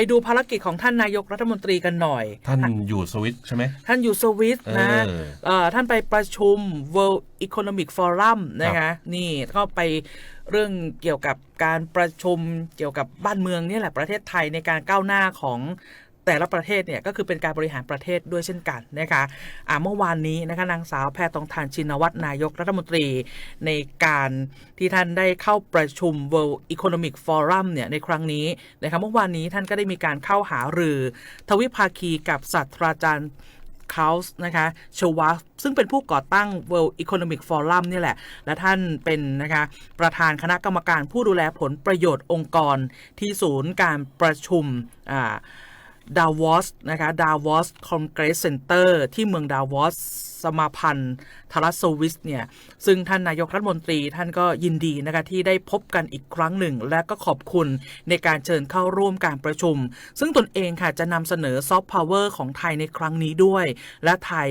ไปดูภารกิจของท่านนายกรัฐมนตรีกันหน่อย ท่านอยู่สวิตใช่ไหมท่านอยู่สวิตนะเออเอ่อท่านไปประชุม World Economic Forum นะคะนี่ก็ไปเรื่องเกี่ยวกับการประชุมเกี่ยวกับบ้านเมืองเนี่ยแหละประเทศไทยในการก้าวหน้าของ แต่ละประเทศเนี่ยก็คือเป็นการบริหารประเทศด้วยเช่นกันนะคะอ่าเมื่อวานนี้นะคะนางสาวแพทองทานชินวัตรนายกรัฐมนตรี ในการที่ท่านได้เข้าประชุม World Economic Forum เนี่ยในครั้งนี้นะคะเมื่อวานนี้ท่านก็ได้มีการเข้าหารือ ทวิภาคีกับศาสตราจารย์เขาส์นะคะชวาซึ่งเป็นผู้ก่อตั้ง World Economic Forum นี่แหละ และท่านเป็นนะคะประธานคณะกรรมการผู้ดูแลผลประโยชน์องค์กรที่ศูนย์การประชุมอ่า ดาวอสนะคะดาวอสคอนเกรสเซ็นเตอร์ที่เมืองดาวอสสมาพันธ์ทรัสสวิสเนี่ย ซึ่งท่านนายกรัฐมนตรีท่านก็ยินดีนะคะที่ได้พบกันอีกครั้งหนึ่ง และก็ขอบคุณในการเชิญเข้าร่วมการประชุม ซึ่งตนเองค่ะจะนำเสนอซอฟต์พาวเวอร์ของไทยในครั้งนี้ด้วย และไทย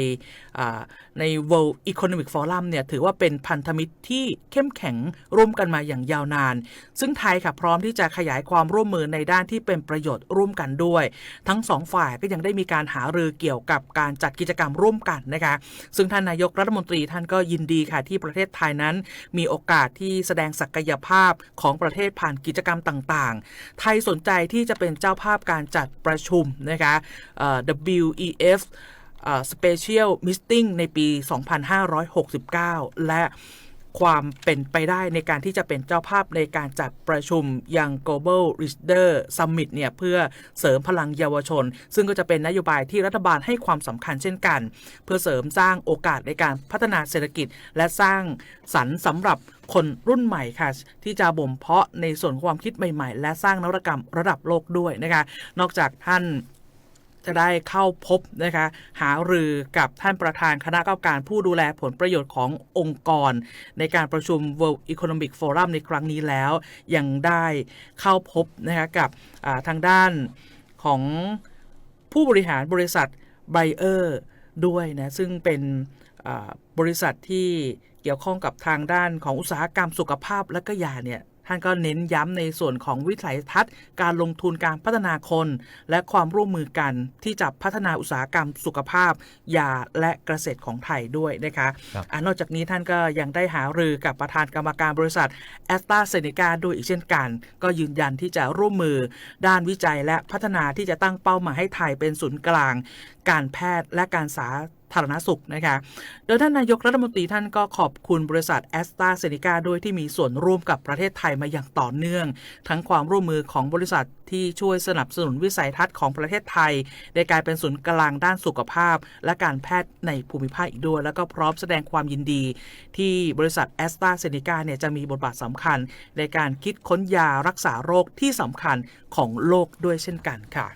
ใน World Economic Forum เนี่ย ถือว่าเป็นพันธมิตรที่เข้มแข็งร่วมกันมาอย่างยาวนาน ซึ่งไทยค่ะพร้อมที่จะขยายความร่วมมือในด้านที่เป็นประโยชน์ร่วมกันด้วยทั้งสองฝ่ายก็ยังได้มีการหารือเกี่ยวกับการจัดกิจกรรมร่วมกันนะคะ ซึ่งท่านนายกรัฐมนตรีท่านก็ยินดีค่ะที่ประเทศไทยนั้น มีโอกาสที่แสดงศักยภาพของประเทศผ่านกิจกรรมต่างๆ ไทยสนใจที่จะเป็นเจ้าภาพการจัดประชุมนะคะ WEF Special Meeting ในปี 2569 และ ความเป็นไปได้ในการที่จะเป็นเจ้าภาพในการจัดประชุมยัง Global Leader Summit เนี่ยเพื่อเสริมพลังเยาวชน ซึ่งก็จะเป็นนโยบายที่รัฐบาลให้ความสำคัญเช่นกัน เพื่อเสริมสร้างโอกาสในการพัฒนาเศรษฐกิจ และสร้างสรรค์สำหรับคนรุ่นใหม่ค่ะ ที่จะบ่มเพาะในส่วนความคิดใหม่ ๆ และสร้างนวัตกรรมระดับโลกด้วยนะคะนอกจากท่าน จะได้เข้าพบนะคะหารือกับท่านประธานคณะกรรมการผู้ดูแลผลประโยชน์ขององค์กร ในการประชุม World Economic Forum ในครั้งนี้แล้ว ยังได้เข้าพบนะคะกับทางด้านของผู้บริหารบริษัทไบเออร์ด้วยนะซึ่งเป็นบริษัทที่เกี่ยวข้องกับทางด้านของอุตสาหกรรมสุขภาพและก็ยาเนี่ย ท่านก็เน้นย้ำในส่วนของวิสัยทัศน์ การลงทุนการพัฒนาคน และความร่วมมือกันที่จะพัฒนาอุตสาหกรรมสุขภาพ ยาและเกษตรของไทยด้วยนะคะครับอะนอกจากนี้ท่านก็ยังได้หารือกับประธานกรรมการบริษัทแอสตราเซเนกาด้วยอีกเช่นกัน ก็ยืนยันที่จะร่วมมือ ด้านวิจัยและพัฒนาที่จะตั้งเป้าหมายให้ไทยเป็นศูนย์กลาง การแพทย์และการสา ธารณสุขนะคะ โดยท่านนายกรัฐมนตรีท่านก็ขอบคุณบริษัทแอสตราเซเนกาด้วยที่มีส่วนร่วมกับประเทศไทยมาอย่างต่อเนื่อง ทั้งความร่วมมือของบริษัทที่ช่วยสนับสนุนวิสัยทัศน์ของประเทศไทย ในการเป็นศูนย์กลางด้านสุขภาพ และการแพทย์ในภูมิภาคอีกด้วย แล้วก็พร้อมแสดงความยินดี ที่บริษัทแอสตราเซเนกาเนี่ยจะมีบทบาทสำคัญ ในการคิดค้นยารักษาโรคที่สำคัญของโลกด้วยเช่นกันค่ะ